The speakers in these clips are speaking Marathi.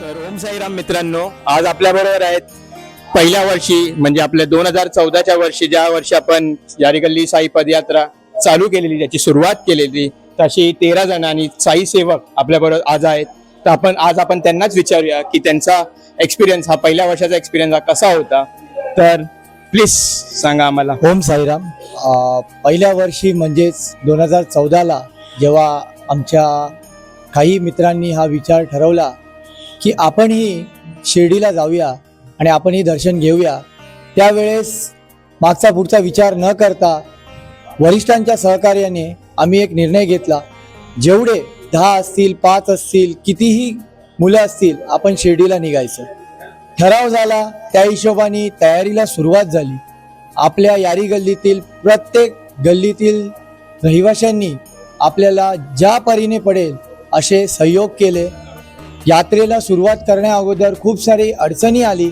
तर ओम साईराम मित्रांनो आज आपल्या बरोबर आहेत पहिल्या वर्षी म्हणजे आपल्या दोन हजार चौदाच्या वर्षी ज्या वर्षी आपण यारिगल्ली साई पदयात्रा चालू केलेली त्याची सुरुवात केलेली तशी तेरा जण आणि साई सेवक आपल्या बरोबर आज आहेत. तर आपण आज आपण त्यांनाच विचारूया की त्यांचा एक्सपिरियन्स हा पहिल्या वर्षाचा एक्सपिरियन्स हा कसा होता. तर प्लीज सांगा आम्हाला. ओम साईराम. पहिल्या वर्षी म्हणजेच दोन हजार चौदाला जेव्हा आमच्या काही मित्रांनी हा विचार ठरवला की आपणही शिर्डीला जाऊया आणि आपणही दर्शन घेऊया. त्यावेळेस मागचा पुढचा विचार न करता वरिष्ठांच्या सहकार्याने आम्ही एक निर्णय घेतला. जेवढे दहा असतील पाच असतील कितीही मुलं असतील आपण शिर्डीला निघायचं. ठराव झाला त्या हिशोबाने तयारीला सुरुवात झाली. आपल्या यारी गल्लीतील प्रत्येक गल्लीतील रहिवाशांनी आपल्याला ज्या परीने पडेल असे सहयोग केले. यात्रेला सुरुवात करण्या अगोदर खूप सारी अडचणी आली.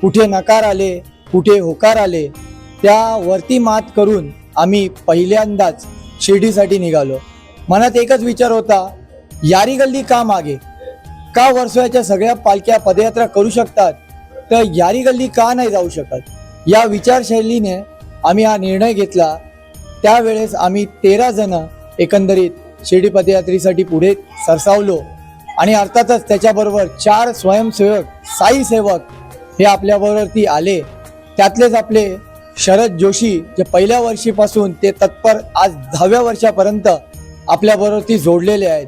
कुठे नकार आले कुठे होकार आले त्यावरती मात करून आम्ही पहिल्यांदाच शिर्डीसाठी निघालो. मनात एकच विचार होता यारी गल्ली का मागे? का वर्सोयाच्या सगळ्या पालख्या पदयात्रा करू शकतात तर यारी गल्ली का नाही जाऊ शकत? या विचारशैलीने आम्ही हा निर्णय घेतला. त्यावेळेस आम्ही तेरा जण एकंदरीत शिर्डी पदयात्रेसाठी पुढे सरसावलो. आणि अर्थातच त्याच्याबरोबर चार स्वयंसेवक साई सेवक हे आपल्याबरोबरती आले. त्यातलेच आपले शरद जोशी जे पहिल्या वर्षीपासून ते तत्पर आज दहाव्या वर्षापर्यंत आपल्याबरोबरती जोडलेले आहेत.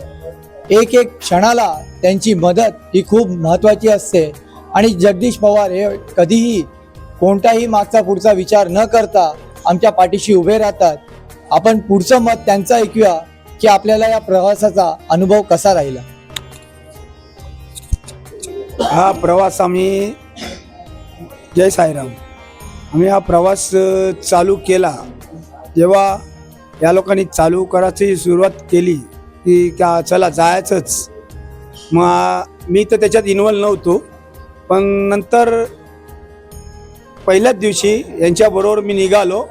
एक एक क्षणाला त्यांची मदत ही खूप महत्त्वाची असते. आणि जगदीश पवार हे कधीही कोणताही मागचा पुढचा विचार न करता आमच्या पाठीशी उभे राहतात. आपण पुढचं मत त्यांचं ऐकूया की आपल्याला या प्रवासाचा अनुभव कसा राहिला. हा प्रवास आम्ही जय साईराम. आम्ही हा प्रवास चालू केला. जेव्हा या लोकांनी चालू करायची सुरुवात केली की का चला जायचंच. मग मी तर त्याच्यात इन्वॉल्व नव्हतो. पण नंतर पहिल्याच दिवशी यांच्याबरोबर मी निघालो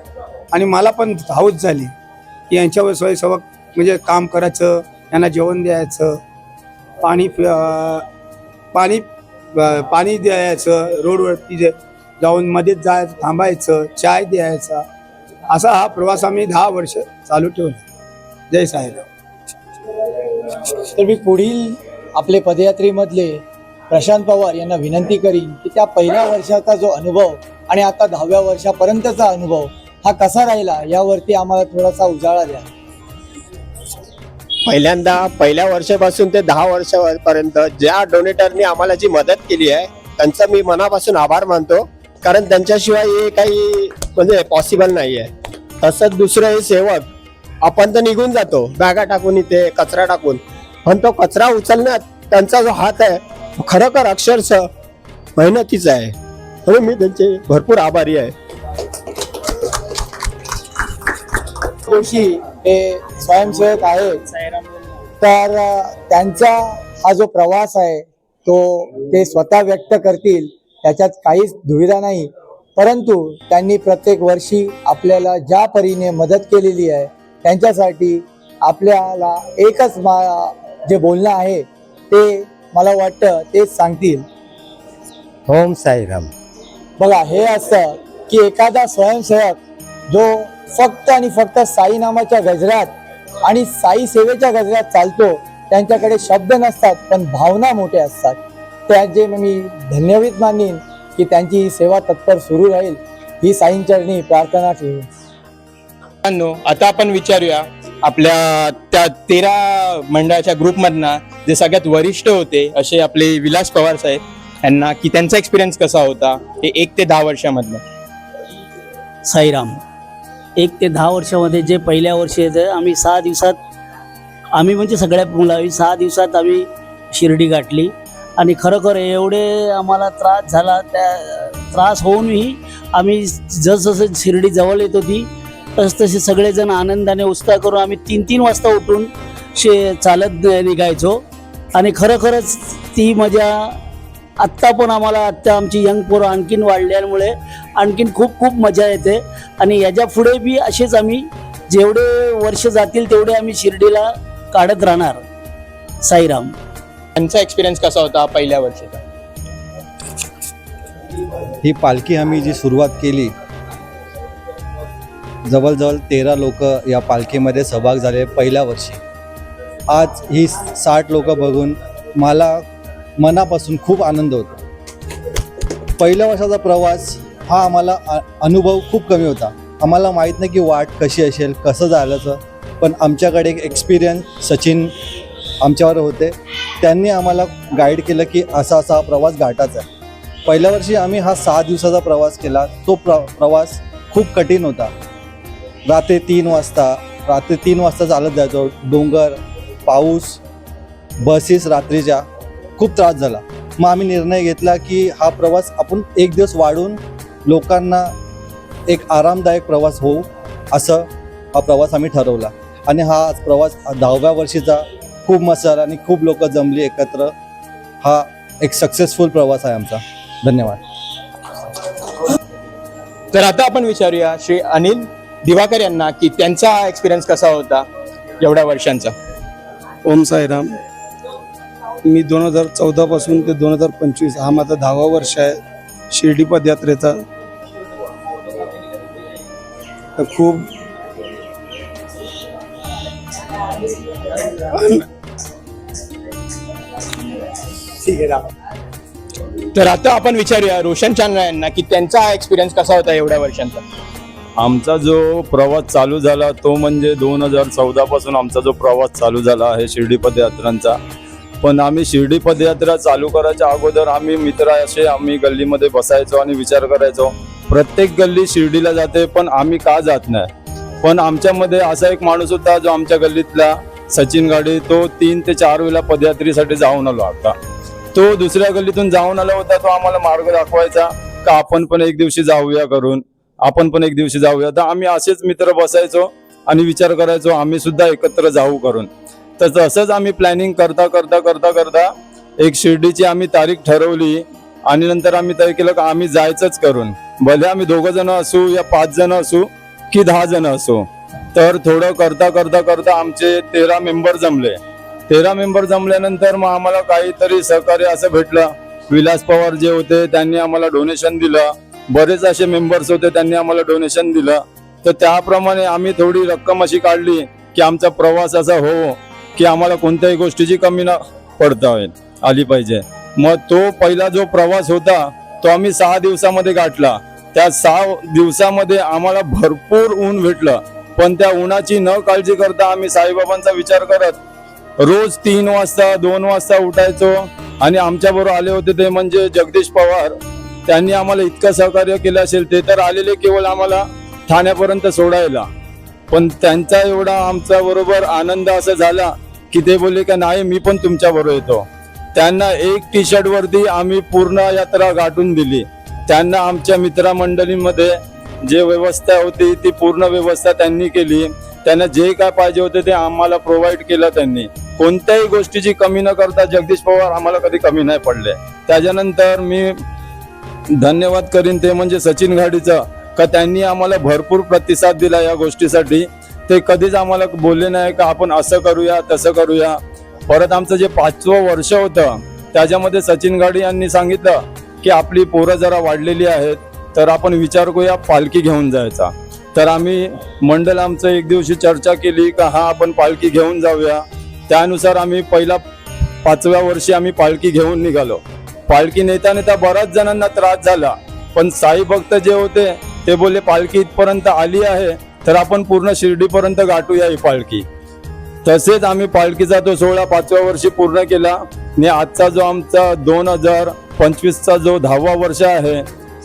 आणि मला पण हाऊस झाली की यांच्यावर स्वयंसेवक म्हणजे काम करायचं यांना जेवण द्यायचं पाणी पि- पाणी पाणी द्यायचं रोडवरती जे- जाऊन मध्येच जायचं थांबायचं चाय द्यायचा असा हा प्रवास आम्ही दहा वर्ष चालू ठेवला. जय साहेब तर मी पुढील आपले पदयात्रेमधले प्रशांत पवार यांना विनंती करीन की त्या पहिल्या वर्षाचा जो अनुभव आणि आता दहाव्या वर्षापर्यंतचा अनुभव हा कसा राहिला यावरती आम्हाला थोडासा उजाळा द्या. पहिल्यांदा पहिल्या वर्षापासून ते दहा वर्षापर्यंत ज्या डोनेटरनी आम्हाला जी मदत केली आहे त्यांचा मी मनापासून आभार मानतो. कारण त्यांच्याशिवाय हे काही म्हणजे पॉसिबल नाही आहे तसंच दुसरं हे सेवक. आपण तर निघून जातो. बॅगा टाकून इथे कचरा टाकून. पण तो कचरा उचलण्यात त्यांचा जो हात आहे खरोखर अक्षरशः मेहनतीचा आहे. म्हणून मी त्यांचे भरपूर आभारी आहे. हे स्वयंसेवक आहेत. तर त्यांचा हा जो प्रवास आहे तो ते स्वतः व्यक्त करतील त्याच्यात काहीच दुविधा नाही. परंतु त्यांनी प्रत्येक वर्षी आपल्याला ज्या परीने मदत केलेली आहे त्यांच्यासाठी आपल्याला एकच मा जे बोलणं आहे ते मला वाटतं तेच सांगतील. ओम साईराम. बघा हे असतं की एखादा स्वयंसेवक जो फक्त आणि फक्त साई नामाच्या गजरात आणि साई सेवेच्या गजरात चालतो. त्यांच्याकडे शब्द नसतात पण भावना मोठ्या असतात. त्याचे मी धन्यवाद मानीन की त्यांची ही सेवा तत्पर सुरू राहील. ही साईंचरणी प्रार्थना ठेवून. मित्रांनो आता आपण विचारूया आपल्या त्या तेरा मंडळाच्या ग्रुपमधनं जे सगळ्यात वरिष्ठ होते असे आपले विलास पवार साहेब यांना की त्यांचा एक्सपिरियन्स कसा होता हे एक ते दहा वर्षामधलं? साईराम एक ते दहा वर्षामध्ये जे पहिल्या वर्षी येतं आम्ही सहा दिवसात आम्ही म्हणजे सगळ्या मुलावी सहा दिवसात आम्ही शिर्डी गाठली. आणि खरोखर एवढे आम्हाला त्रास झाला त्या त्रास होऊनही आम्ही जसजसं शिर्डी जवळ येत होती तस तसे सगळेजण आनंदाने उत्साह करून आम्ही तीन तीन वाजता उठून शे चालत निघायचो. आणि खरोखरच ती मजा आत्ता पण आम्हाला आत्ता आमची यंग पोरं आणखीन वाढल्यामुळे आणखीन खूप खूप मजा येते. आणि याच्यापुढे बी असेच आम्ही जेवढे वर्ष जातील तेवढे आम्ही शिर्डीला काढत राहणार. साईराम. त्यांचा एक्सपिरियन्स कसा होता पहिल्या वर्षीचा? ही पालखी आम्ही जी सुरुवात केली जवळजवळ तेरा लोक या पालखीमध्ये सहभाग झाले पहिल्या वर्षी. आज ही साठ लोक बघून मला मनापासून खूप आनंद होतो. पहिल्या वर्षाचा प्रवास हा आम्हाला अनुभव खूप कमी होता. आम्हाला माहीत नाही की वाट कशी असेल कसं झाल्याचं पण आमच्याकडे एक एक्सपिरियन्स सचिन आमच्यावर होते. त्यांनी आम्हाला गाईड केलं की असा असा प्रवास घाटाचा आहे. पहिल्या वर्षी आम्ही हा सहा दिवसाचा प्रवास केला. तो प्र प्रवास खूप कठीण होता. रात्री तीन वाजता रात्री तीन वाजता चालत जायचो. डोंगर पाऊस बसेस रात्रीच्या. खूप त्रास झाला. मग आम्ही निर्णय घेतला की हा प्रवास आपण एक दिवस वाढून लोकांना एक आरामदायक प्रवास होऊ असं हा प्रवास आम्ही ठरवला. आणि हा आज प्रवास दहाव्या वर्षीचा खूप मस्त झाला आणि खूप लोक जमली एकत्र. हा एक सक्सेसफुल प्रवास आहे आमचा. धन्यवाद. तर आता आपण विचारूया श्री अनिल दिवाकर यांना की त्यांचा एक्सपिरियन्स कसा होता एवढ्या वर्षांचा? ओम साईराम. मी दोन हजार चौदा पासून ते दोन हजार पंचवीस हा माझा दहावा वर्ष आहे शिर्डी पदयात्रेचा. तर खूप तर आता आपण विचारूया रोशन चांद्रा यांना की त्यांचा एक्सपिरियन्स कसा होता एवढ्या वर्षांचा? आमचा जो प्रवास चालू झाला तो म्हणजे दोन हजार चौदा पासून आमचा जो प्रवास चालू झाला आहे शिर्डी पदयात्रांचा. पण आम्ही शिर्डी पदयात्रा चालू करायच्या अगोदर आम्ही मित्र असे आम्ही गल्लीमध्ये बसायचो आणि विचार करायचो. प्रत्येक गल्ली शिर्डीला जाते पण आम्ही का जात नाही? पण आमच्यामध्ये असा एक माणूस होता जो आमच्या गल्लीतला सचिन गाडी तो तीन ते चार वेळा पदयात्रेसाठी जाऊन आलो आता तो दुसऱ्या गल्लीतून जाऊन आला होता तो आम्हाला मार्ग दाखवायचा का आपण पण एक दिवशी जाऊया करून आपण पण एक दिवशी जाऊया. तर आम्ही असेच मित्र बसायचो आणि विचार करायचो आम्ही सुद्धा एकत्र जाऊ करून तर तसंच आम्ही प्लॅनिंग करता करता करता करता एक शिर्डीची आम्ही तारीख ठरवली आणि नंतर आम्ही तय केलं का आम्ही जायचंच करून. भले आम्ही दोघं जण असू या पाच जण असू की दहा जण असू तर थोडं करता करता करता आमचे तेरा मेंबर जमले. तेरा मेंबर जमल्यानंतर मग आम्हाला काहीतरी सहकार्य असं भेटलं. विलास पवार जे होते त्यांनी आम्हाला डोनेशन दिलं. बरेच असे मेंबर्स होते त्यांनी आम्हाला डोनेशन दिलं. तर त्याप्रमाणे आम्ही थोडी रक्कम अशी काढली की आमचा प्रवास असा हो की आम्हाला कोणत्याही गोष्टीची कमी न पडता आली पाहिजे. मग तो पहिला जो प्रवास होता तो आम्ही सहा दिवसामध्ये गाठला. त्या सहा दिवसामध्ये आम्हाला भरपूर ऊन भेटलं. पण त्या उन्हाची न काळजी करता आम्ही साईबाबांचा विचार करत रोज तीन वाजता दोन वाजता उठायचो. आणि आमच्या बरोबर आले होते ते म्हणजे जगदीश पवार. त्यांनी आम्हाला इतकं सहकार्य केलं असेल ते तर आलेले केवळ आम्हाला ठाण्यापर्यंत सोडायला. पण त्यांचा एवढा आमच्या बरोबर आनंद असा झाला की ते बोलले का नाही मी पण तुमच्याबरोबर येतो. त्यांना एक टी शर्ट वरती आम्ही पूर्ण यात्रा गाठून दिली. त्यांना आमच्या मित्रमंडळीमध्ये जे व्यवस्था होती ती पूर्ण व्यवस्था त्यांनी केली. त्यांना जे काय पाहिजे होते ते आम्हाला प्रोव्हाइड केलं त्यांनी. कोणत्याही गोष्टीची कमी न करता जगदीश पवार आम्हाला कधी कमी नाही पडले. त्याच्यानंतर मी धन्यवाद करीन ते म्हणजे सचिन घाडीचं का त्यांनी आम्हाला भरपूर प्रतिसाद दिला या गोष्टीसाठी. ते कधीच आम्हाला बोलले नाही का आपण असं करूया तसं करूया. परत आमचं जे पाचवं वर्ष होतं त्याच्यामध्ये सचिन गाडी यांनी सांगितलं की आपली पोरं जरा वाढलेली आहेत तर आपण विचार करूया पालखी घेऊन जायचा. तर आम्ही मंडळ आमचं एक दिवशी चर्चा केली का हा आपण पालखी घेऊन जाऊया. त्यानुसार आम्ही पहिला पाचव्या वर्षी आम्ही पालखी घेऊन निघालो. पालखी नेता नेता बऱ्याच जणांना त्रास झाला पण साई भक्त जे होते ते बोलले पालखी इथपर्यंत आली आहे. तर आपण पूर्ण शिर्डीपर्यंत गाठूया ही पालखी. तसेच आम्ही पालखीचा तो सोहळा पाचव्या वर्षी पूर्ण केला आणि आजचा जो आमचा दोन हजार पंचवीसचा जो दहावा वर्ष आहे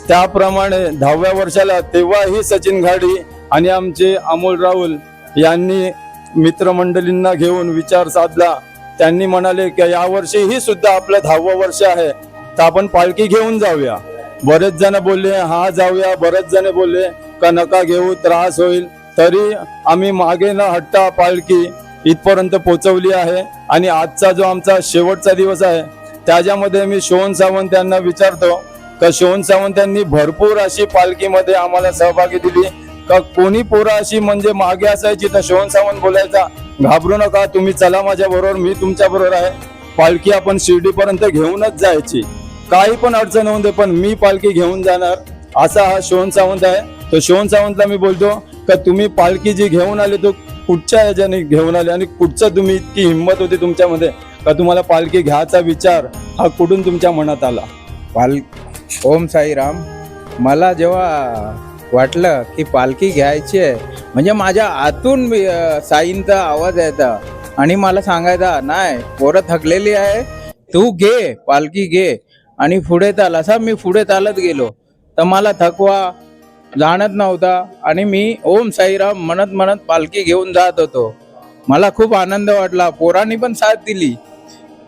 त्याप्रमाणे दहाव्या वर्षाला तेव्हाही सचिन घाडी आणि आमचे अमोल राहुल यांनी मित्रमंडळींना घेऊन विचार साधला. त्यांनी म्हणाले की यावर्षी ही सुद्धा आपलं दहावं वर्ष आहे तर आपण पालखी घेऊन जाऊया. बरेच जण बोलले हा जाऊया. बरेच जण बोलले नका घेऊ त्रास होईल. तरी आम्ही मागे न हट्टा पालखी इथपर्यंत पोचवली आहे. आणि आजचा जो आमचा शेवटचा दिवस आहे त्याच्यामध्ये मी शोन सावंत यांना विचारतो का शोन सावंत यांनी भरपूर अशी पालखीमध्ये आम्हाला सहभागी दिली. का कोणी पोरं अशी म्हणजे मागे असायची तर शोन सावंत बोलायचा घाबरू नका तुम्ही चला माझ्या बरोबर मी तुमच्या बरोबर आहे. पालखी आपण शिर्डीपर्यंत घेऊनच जायची. काही पण अडचण होऊन दे पण मी पालखी घेऊन जाणार. असा हा शोन सावंत आहे. तो शिवन सावंतला मी बोलतो का तुम्ही पालखी जी घेऊन आले तो कुठच्या ह्याच्याने घेऊन आले आणि कुठचं तुम्ही इतकी हिंमत होती तुमच्यामध्ये? का तुम्हाला पालखी घ्यायचा विचार हा कुठून तुमच्या मनात आला? पाल ओम साईराम मला जेव्हा वाटलं की पालखी घ्यायची आहे म्हणजे माझ्या आतून मी, अं, साईंचा आवाज यायचा आणि मला सांगायचा नाही पोरं थकलेली आहे तू घे पालखी घे आणि पुढे चाल. असा मी पुढे चालत गेलो. तर मला थकवा जाणत नव्हता आणि मी ओम साईराम म्हणत म्हणत पालखी घेऊन जात होतो. मला खूप आनंद वाटला. पोरांनी पण साथ दिली.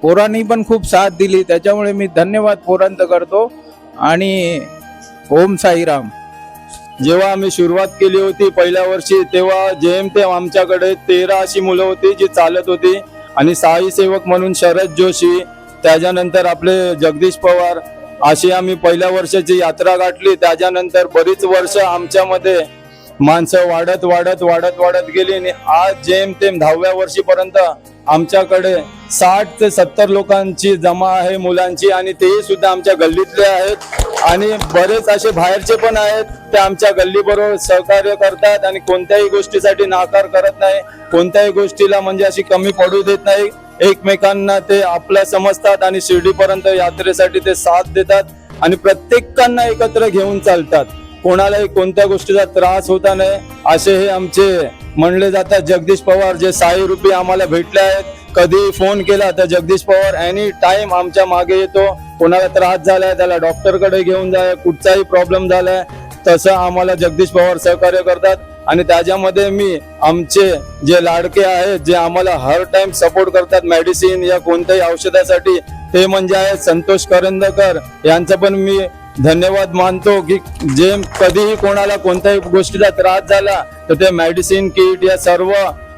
पोरांनी पण खूप साथ दिली. त्याच्यामुळे मी धन्यवाद पोरांत करतो. आणि ओम साईराम. जेव्हा आम्ही सुरुवात केली होती पहिल्या वर्षी तेव्हा जेम ते आमच्याकडे तेरा अशी मुलं होती जी चालत होती. आणि साई सेवक म्हणून शरद जोशी त्याच्यानंतर आपले जगदीश पवार अशी आम्ही पहिल्या वर्षाची यात्रा गाठली. त्याच्यानंतर बरीच वर्ष आमच्यामध्ये माणसं वाढत वाढत वाढत वाढत गेली आणि आज जेम तेम दहाव्या वर्षीपर्यंत आमच्याकडे साठ ते सत्तर लोकांची जमा आहे मुलांची आणि तेही सुद्धा आमच्या गल्लीतले आहेत. आणि बरेच असे बाहेरचे पण आहेत ते आमच्या गल्लीबरोबर सहकार्य करतात आणि कोणत्याही गोष्टीसाठी नाकार करत नाही. कोणत्याही गोष्टीला म्हणजे अशी कमी पडू देत नाही. एकमेकांना ते आपल्या समजतात आणि शिर्डीपर्यंत यात्रेसाठी ते साथ देतात आणि प्रत्येकांना एकत्र घेऊन चालतात. कोणालाही कोणत्या गोष्टीचा त्रास होता नाही असे हे आमचे म्हणले जातात. जगदीश पवार जे साई रुपी आम्हाला भेटले आहेत. कधी फोन केला तर जगदीश पवार एनी टाइम आमच्या मागे येतो. कोणाला त्रास झालाय त्याला डॉक्टरकडे घेऊन जाय. कुठचाही प्रॉब्लेम झालाय तसं आम्हाला जगदीश पवार सहकार्य करतात. आणि त्याच्यामध्ये मी आमचे जे लाडके आहेत जे आम्हाला हर टाइम सपोर्ट करतात मेडिसिन या कोणत्याही औषधासाठी ते म्हणजे आहेत संतोष करंदकर. यांचं पण मी धन्यवाद मानतो की जे कधीही कोणाला कोणत्याही गोष्टीला त्रास झाला तर ते मेडिसिन किट या सर्व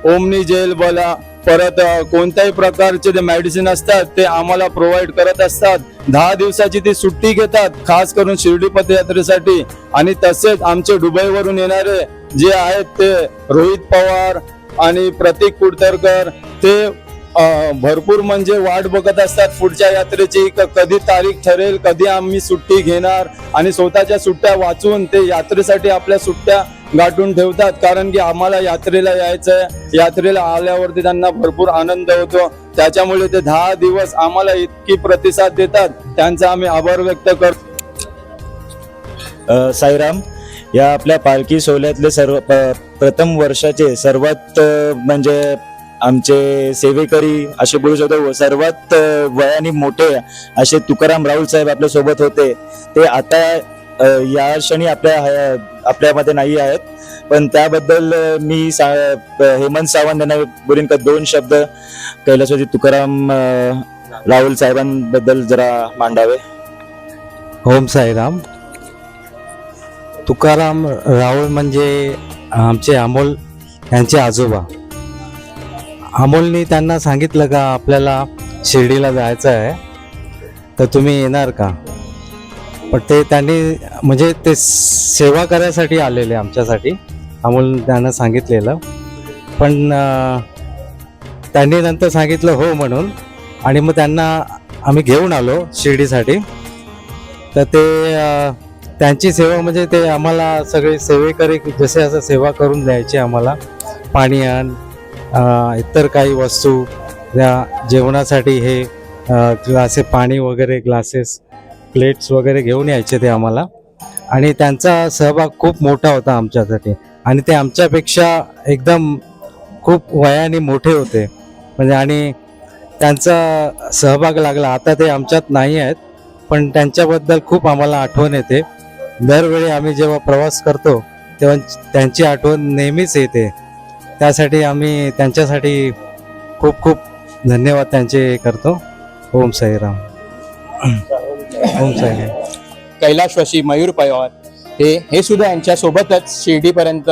ओमनी जेल बला परत कोणत्याही प्रकारचे जे मेडिसिन असतात ते आम्हाला प्रोव्हाइड करत असतात. दहा दिवसाची ती सुट्टी घेतात खास करून शिर्डी पदयात्रेसाठी. आणि तसेच आमचे दुबईवरून येणारे जे आहेत ते रोहित पवार आणि प्रतीक कुडतरकर ते भरपूर म्हणजे वाट बघत असतात पुढच्या यात्रेची क- कधी तारीख ठरेल कधी आम्ही सुट्टी घेणार. आणि स्वतःच्या सुट्ट्या वाचून ते यात्रेसाठी आपल्या सुट्ट्या गाठून ठेवतात कारण की आम्हाला यात्रेला यायचं आहे यात्रेला आल्यावरती त्यांना भरपूर आनंद होतो. त्याच्यामुळे ते दहा दिवस आम्हाला इतकी प्रतिसाद देतात. त्यांचा आम्ही आभार व्यक्त करतो. साईराम या आपल्या पालखी सोहळ्यातले सर्व प्रथम वर्षाचे सर्वात म्हणजे आमचे सेवेकरी असे बोलू शकतो सर्वात वयाने मोठे असे तुकाराम राहुल साहेब आपल्यासोबत होते. ते आता या क्षणी आपल्या आपल्यामध्ये नाही आहेत. पण त्याबद्दल मी सा हेमंत सावंत यांना बोलीन का दोन शब्द कैलासवाजी तुकाराम राहुल साहेबांबद्दल जरा मांडावे. ओम साईराम. तुकाराम राहुल म्हणजे आमचे अमोल यांचे आजोबा. अमोलनी त्यांना सांगितलं का आपल्याला शिर्डीला जायचं आहे तर तुम्ही येणार का? पण ते त्यांनी म्हणजे ते सेवा करायसाठी आलेले आमच्यासाठी अमोल त्यांना सांगितलेलं. पण त्यांनी नंतर सांगितलं हो म्हणून. आणि मग त्यांना आम्ही घेऊन आलो शिर्डीसाठी. तर ते त्यांची सेवा म्हणजे ते आम्हाला सगळे सेवेकरी जसे असं सेवा करून द्यायचे आम्हाला. पाणी आण इतर काही वस्तू त्या जेवणासाठी हे ग्लासे पाणी वगैरे ग्लासेस प्लेट्स वगैरे घेऊन यायचे ते आम्हाला. आणि त्यांचा सहभाग खूप मोठा होता आमच्यासाठी. आणि ते आमच्यापेक्षा एकदम खूप वयाने मोठे होते. म्हणजे आणि त्यांचा सहभाग लागला. आता ते आमच्यात नाही आहेत पण त्यांच्याबद्दल खूप आम्हाला आठवण येते. दरवेळी आम्ही जेव्हा प्रवास करतो तेव्हा त्यांची आठवण नेहमीच येते. त्यासाठी आम्ही त्यांच्यासाठी खूप खूप धन्यवाद त्यांचे करतो. ओम साईराम. ओम साईराम कैलाशवासी मयूर पवार हे हे सुद्धा यांच्या सोबतच शिर्डीपर्यंत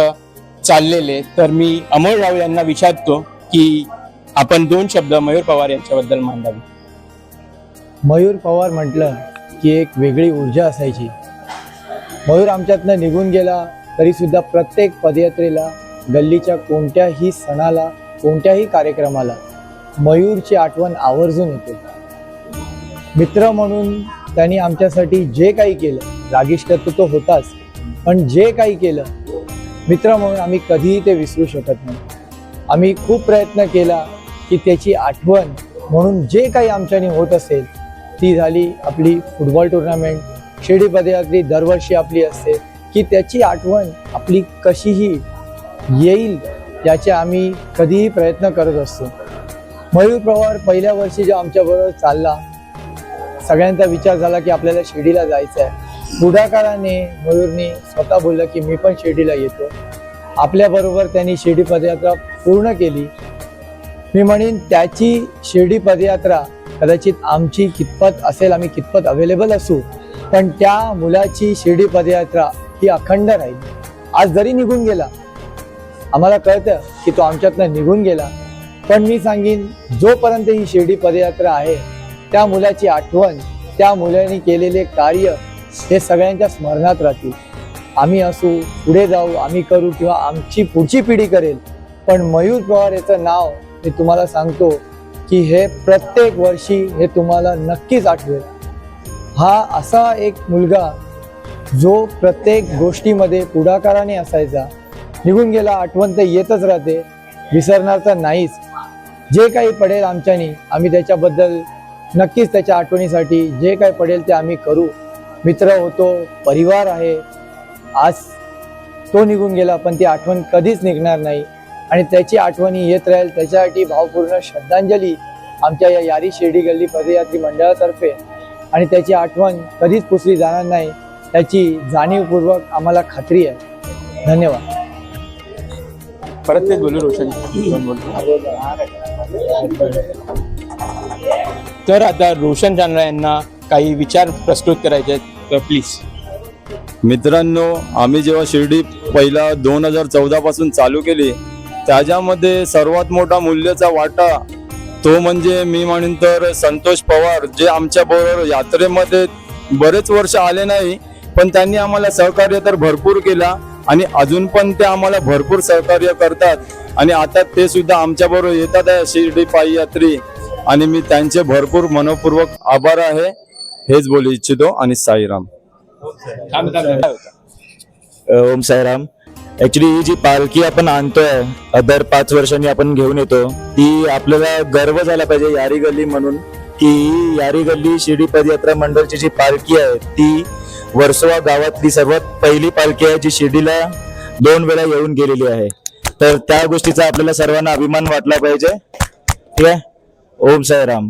चाललेले. तर मी अमोल राव यांना विचारतो की आपण दोन शब्द मयूर पवार यांच्याबद्दल मांडावे. मयूर पवार म्हटलं की एक वेगळी ऊर्जा असायची. मयूर आमच्यातनं निघून गेला तरीसुद्धा प्रत्येक पदयात्रेला गल्लीच्या कोणत्याही सणाला कोणत्याही कार्यक्रमाला मयूरची आठवण आवर्जून येते. मित्र म्हणून त्यांनी आमच्यासाठी जे काही केलं रागिष्ट तर तो होताच पण जे काही केलं मित्र म्हणून आम्ही कधीही ते विसरू शकत नाही. आम्ही खूप प्रयत्न केला की त्याची आठवण म्हणून जे काही आमच्याने होत असेल ती झाली आपली फुटबॉल टुर्नामेंट. शिर्डी अगदी दरवर्षी आपली असते. की त्याची आठवण आपली कशीही येईल याचे आम्ही कधीही प्रयत्न करत असतो. मयूर पवार पहिल्या वर्षी जो आमच्याबरोबर चालला सगळ्यांचा विचार झाला की आपल्याला शिर्डीला जायचं आहे. पुढाकाराने मयूरनी स्वतः बोललं की मी पण शिर्डीला येतो. आपल्याबरोबर त्यांनी शिर्डी पदयात्रा पूर्ण केली. मी म्हणेन त्याची शिर्डी पदयात्रा कदाचित आमची कितपत असेल आम्ही कितपत अवेलेबल असू पण त्या मुलाची शिर्डी पदयात्रा ही अखंड राहील. आज जरी निघून गेला आम्हाला कळतं की तो आमच्यातनं निघून गेला. पण मी सांगेन जोपर्यंत ही शिर्डी पदयात्रा आहे त्या मुलाची आठवण त्या मुलांनी केलेले कार्य हे सगळ्यांच्या स्मरणात राहतील. आम्ही असू पुढे जाऊ आम्ही करू किंवा आमची पुढची पिढी करेल. पण मयूर पवार याचं नाव मी तुम्हाला सांगतो की हे प्रत्येक वर्षी हे तुम्हाला नक्कीच आठवेल. हा असा एक मुलगा जो प्रत्येक गोष्टीमध्ये पुढाकाराने असायचा. निघून गेला आठवण तर येतच राहते. विसरणार तर नाहीच. जे काही पडेल आमच्यानी आम्ही त्याच्याबद्दल नक्कीच त्याच्या आठवणीसाठी जे काय पडेल ते आम्ही करू. मित्र होतो परिवार आहे. आज तो निघून गेला पण ती आठवण कधीच निघणार नाही. आणि त्याची आठवणी येत राहील त्याच्यासाठी भावपूर्ण श्रद्धांजली आमच्या या यारी शिर्डी गल्ली पदयात्री मंडळातर्फे. आणि त्याची आठवण कधीच पुसली जाणार नाही. त्याची जाणीवपूर्वक आम्हाला खात्री आहे. धन्यवाद. परत ते बोलू रोशन तर आता रोशन जानरा यांना काही विचार प्रस्तुत करायचे आहेत. तर प्लीज मित्रांनो आम्ही जेव्हा शिर्डी पहिला दोन हजार चौदा पासून चालू केली त्याच्यामध्ये सर्वात मोठा मूल्याचा वाटा तो म्हणजे मी म्हणेन तर संतोष पवार जे आमच्या बरोबर यात्रेमध्ये बरेच वर्ष आले नाही पण त्यांनी आम्हाला सहकार्य तर भरपूर केला आणि अजून पण ते आम्हाला भरपूर सहकार्य करतात. आणि आता ते सुद्धा आमच्याबरोबर येतात शिर्डी पायी यात्री. आणि मी त्यांचे भरपूर मनपूर्वक आभार आहे. हेच बोलू इच्छितो आणि साईराम. ओम साईराम. ऍक्च्युली ही जी पालखी आपण आणतोय दर पाच वर्षांनी आपण घेऊन येतो ती आपल्याला गर्व झाला पाहिजे यारी गल्ली म्हणून की ही यारी गल्ली शिर्डी पदयात्रा मंडळची जी पालखी आहे ती वर्सोवा गावातली सर्वात पहिली पालखी आहे जी शिर्डीला दोन वेळा येऊन गेलेली आहे. तर त्या गोष्टीचा आपल्याला सर्वांना अभिमान वाटला पाहिजे. ठीक आहे? ओम साईराम